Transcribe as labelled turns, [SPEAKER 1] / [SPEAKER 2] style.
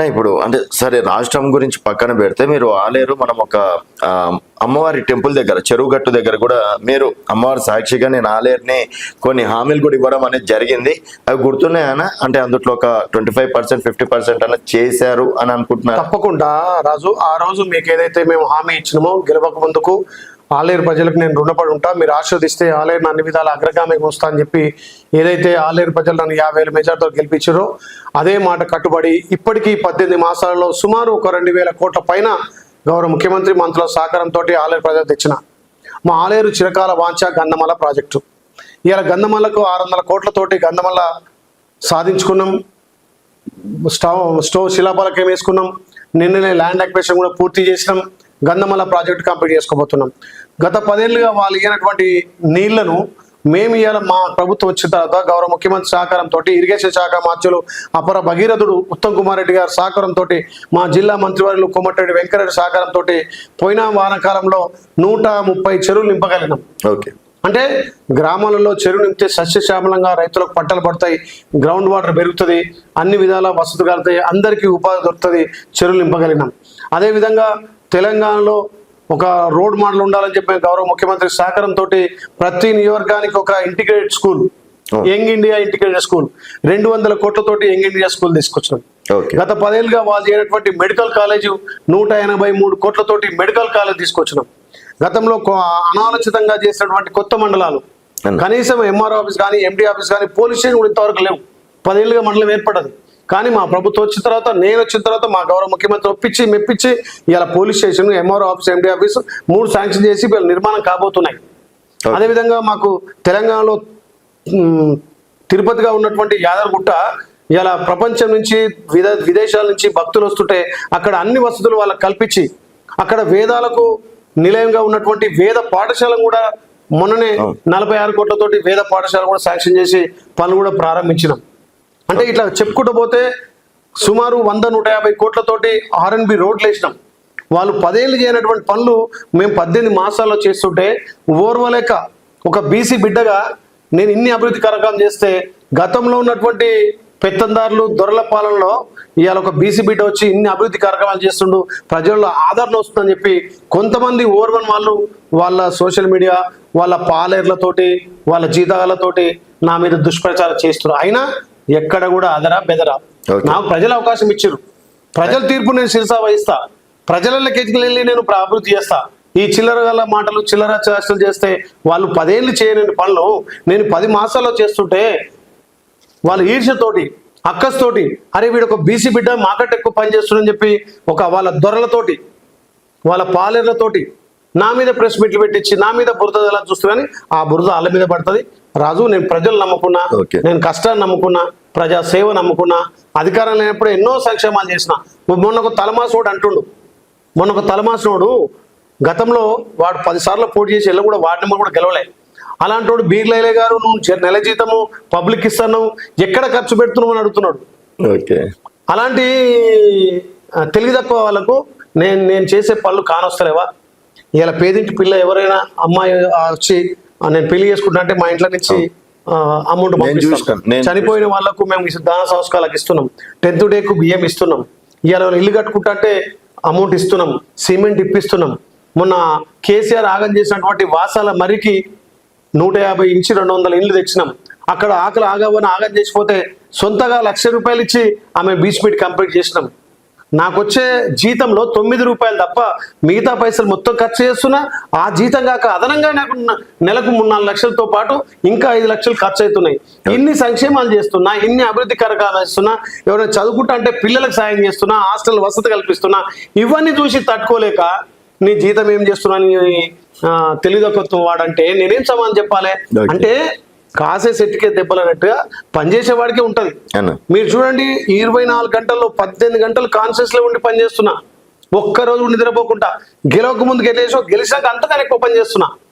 [SPEAKER 1] అన్న ఇప్పుడు అంటే సరే రాష్ట్రం గురించి పక్కన పెడితే మీరు ఆలేరు మనం ఒక అమ్మవారి టెంపుల్ దగ్గర చెరువు గట్టు దగ్గర కూడా మీరు అమ్మవారి సాక్షిగా నేను ఆలేరుని కొన్ని హామీలు కూడా ఇవ్వడం అనేది జరిగింది. అవి గుర్తున్నాయన అంటే అందులో ఒక twenty five percent fifty percent అన్న చేశారు అని అనుకుంటున్నారు?
[SPEAKER 2] తప్పకుండా రాజు ఆ రోజు మీకు ఏదైతే మేము హామీ ఇచ్చినామో గెలవక ముందుకు ఆలేరు ప్రజలకు నేను రుణపడి ఉంటా మీరు ఆస్వాదిస్తే ఆలేరు అన్ని విధాల అగ్రగామికి వస్తా అని చెప్పి ఏదైతే ఆలేరు ప్రజలు నన్ను యాభై వేల మెజార్టీతో గెలిపించారో అదే మాట కట్టుబడి ఇప్పటికీ పద్దెనిమిది మాసాలలో సుమారు ఒక రెండు వేల కోట్ల పైన గౌరవ ముఖ్యమంత్రి మంత్రుల సహకారంతో ఆలేరు ప్రజలు తెచ్చిన మా ఆలేరు చిరకాల వాంఛ గంధమల ప్రాజెక్టు. ఇవాళ గంధమలకు ఆరు వందల కోట్లతోటి గంధమల సాధించుకున్నాం స్టవ్ స్టవ్ శిలాఫలకం వేసుకున్నాం నిన్ననే ల్యాండ్ అక్వేషన్ కూడా పూర్తి చేసినాం గంధమల ప్రాజెక్ట్ కంప్లీట్ చేసుకోబోతున్నాం. గత పదేళ్ళుగా వాళ్ళు ఇవ్వనటువంటి నీళ్ళను మేము ఇవాళ మా ప్రభుత్వం వచ్చిన తర్వాత గౌరవ ముఖ్యమంత్రి సహకారంతో ఇరిగేషన్ శాఖ మార్చులు అపర భగీరథుడు ఉత్తమ్ కుమార్ రెడ్డి గారి సహకారంతో మా జిల్లా మంత్రివర్యులు కొమ్మటిరెడ్డి వెంకరెడ్డి సహకారంతో పోయిన వానకాలంలో నూట ముప్పై చెరువులు నింపగలిగినాం.
[SPEAKER 1] ఓకే.
[SPEAKER 2] అంటే గ్రామాలలో చెరువు నింపితే సస్యశ్యామలంగా రైతులకు పంటలు పడతాయి గ్రౌండ్ వాటర్ పెరుగుతుంది అన్ని విధాల వసతులు కలుగుతాయి అందరికీ ఉపాధి దొరుకుతుంది చెరువులు నింపగలిగినాం. అదేవిధంగా తెలంగాణలో ఒక రోడ్ మోడల్ ఉండాలని చెప్పి గౌరవ ముఖ్యమంత్రి సహకారంతో ప్రతి నియోజకవర్గానికి ఒక integrated school. Young India integrated school రెండు వందల కోట్లతోటి యంగ్ ఇండియా స్కూల్ తీసుకొచ్చినాం. గత పదేళ్ళుగా వాళ్ళు చేయనటువంటి మెడికల్ కాలేజ్ నూట ఎనభై మూడు కోట్లతోటి మెడికల్ కాలేజ్ తీసుకొచ్చినాం. గతంలో అనాలోచితంగా చేసినటువంటి కొత్త మండలాలు. కనీసం ఎంఆర్ ఆఫీస్ కానీ ఎండి ఆఫీస్ కానీ పోలీస్ స్టేషన్ కూడా ఇంతవరకు లేవు పదేళ్ళుగా మండలం ఏర్పడదు కానీ మా ప్రభుత్వం వచ్చిన తర్వాత నేను వచ్చిన తర్వాత మా గౌరవ ముఖ్యమంత్రి ఒప్పించి మెప్పించి ఇలా police station MR office MD office మూడు శాంక్షన్ చేసి వీళ్ళ నిర్మాణం కాబోతున్నాయి. అదేవిధంగా మాకు తెలంగాణలో తిరుపతిగా ఉన్నటువంటి యాదగిరిగుట్ట ఇలా ప్రపంచం నుంచి విద విదేశాల నుంచి భక్తులు వస్తుంటే అక్కడ అన్ని వసతులు వాళ్ళకి కల్పించి అక్కడ వేదాలకు నిలయంగా ఉన్నటువంటి వేద పాఠశాలను కూడా మొన్ననే. నలభై ఆరు కోట్లతోటి వేద పాఠశాల కూడా శాంక్షన్ చేసి పనులు కూడా ప్రారంభించినాం అంటే ఇట్లా చెప్పుకుంటూ పోతే సుమారు వంద నూట యాభై కోట్లతోటి ఆర్ఎన్బి రోడ్లు వేసినాం వాళ్ళు పదేళ్ళు చేయనటువంటి పనులు మేము పద్దెనిమిది మాసాల్లో చేస్తుంటే ఓర్వలేక ఒక బీసీ బిడ్డగా నేను ఇన్ని అభివృద్ధి కార్యక్రమం చేస్తే గతంలో ఉన్నటువంటి పెత్తందారులు దొరల పాలనలో ఇవాళ ఒక బీసీ బిడ్డ వచ్చి ఇన్ని అభివృద్ధి కార్యక్రమాలు చేస్తుండు. ప్రజల్లో ఆదరణ వస్తుందని చెప్పి కొంతమంది ఓర్వన్ వాళ్ళు వాళ్ళ సోషల్ మీడియా వాళ్ళ పాలేర్లతోటి వాళ్ళ జీతాలతోటి నా మీద దుష్ప్రచారం చేస్తున్నారు. అయినా ఎక్కడ కూడా అదరా బెదరా. నాకు ప్రజలు అవకాశం ఇచ్చారు ప్రజల తీర్పు నేను శిరసా వహిస్తా. ప్రజలకి వెళ్ళి నేను అభివృద్ధి చేస్తా. ఈ చిల్లర గల మాటలు చిల్లర చేష్టలు చేస్తే వాళ్ళు పదేళ్ళు చేయలేని పనులు నేను పది మాసాల్లో చేస్తుంటే వాళ్ళ ఈర్ష్యతోటి అక్కస్తోటి అరే వీడు ఒక బీసీ బిడ్డ మాకంటే ఎక్కువ పని చెప్పి ఒక వాళ్ళ దొరలతోటి వాళ్ళ పాలేర్లతోటి నా మీద ప్రెస్ మీట్లు పెట్టించి నా మీద బురద ఎలా చూస్తున్నా ఆ బురద వాళ్ళ మీద పడుతుంది. రాజు నేను ప్రజలు నమ్ముకున్నా. నేను కష్టాన్ని నమ్ముకున్నా ప్రజా సేవ నమ్ముకున్నా అధికారం లేనప్పుడు ఎన్నో సంక్షేమాలు చేసిన. మొన్న ఒక తలమాసోడు అంటుండు. మొన్న ఒక తలమాసినోడు గతంలో వాడు పదిసార్లు పోటీ చేసి వెళ్ళి కూడా వార్డు నెంబర్ కూడా గెలవలే. అలాంటి వాడు బీర్లైలే గారు నువ్వు నెల జీతము పబ్లిక్ ఇస్తాను ఎక్కడ ఖర్చు పెడుతున్నావు అని అడుగుతున్నాడు.
[SPEAKER 1] ఓకే.
[SPEAKER 2] అలాంటి తెలివి తక్కువ వాళ్ళకు నేను నేను చేసే పనులు కానొస్తలేవా? ఇలా పేదింటి పిల్ల ఎవరైనా అమ్మాయి వచ్చి నేను పెళ్ళి చేసుకుంటా అంటే మా ఇంట్లో నుంచి అమౌంట్ చనిపోయిన వాళ్ళకు మేము దాన సంస్కారాలకు ఇస్తున్నాం. టెన్త్ డేకు బియ్యం ఇస్తున్నాం. ఇవాళ వాళ్ళు ఇల్లు కట్టుకుంటా అంటే అమౌంట్ ఇస్తున్నాం. సిమెంట్ ఇప్పిస్తున్నాం. మొన్న కేసీఆర్ ఆగం చేసినటువంటి వాసాల మరికి నూట యాభై ఇంచి రెండు వందల ఇండ్లు తెచ్చినాం. అక్కడ ఆకలి ఆగవని ఆగం చేసిపోతే సొంతగా లక్ష రూపాయలు ఇచ్చి ఆమె బీచ్ మీట్ కంప్లీట్ చేసినాం. నాకు వచ్చే జీతంలో తొమ్మిది రూపాయలు తప్ప మిగతా పైసలు మొత్తం ఖర్చు చేస్తున్నా ఆ జీతం కాక అదనంగా నాకు నెలకు మూడు నాలుగు లక్షలతో పాటు ఇంకా ఐదు లక్షలు ఖర్చు అవుతున్నాయి. ఇన్ని సంక్షేమాలు చేస్తున్నా ఇన్ని అభివృద్ధి కార్యక్రమాలు చేస్తున్నా ఎవరైనా చదువుకుంటా అంటే పిల్లలకు సాయం చేస్తున్నా హాస్టల్ వసతి కల్పిస్తున్నా ఇవన్నీ చూసి తట్టుకోలేక నీ జీతం ఏం చేస్తున్నా తెలివితక్కువ వాడంటే నేనేం సమాధానం చెప్పాలి. అంటే కాసే సెట్కే దెబ్బలు అన్నట్టుగా పనిచేసేవాడికే ఉంటది. మీరు చూడండి ఇరవై నాలుగు గంటల్లో పద్దెనిమిది గంటలు కాన్షియస్లో ఉండి పనిచేస్తున్నా ఒక్క రోజు కూడా నిద్రపోకుండా. గెలవక ముందు గెలిచేసో గెలిచినాక అంతకన్నా ఎక్కువ పని చేస్తున్నా.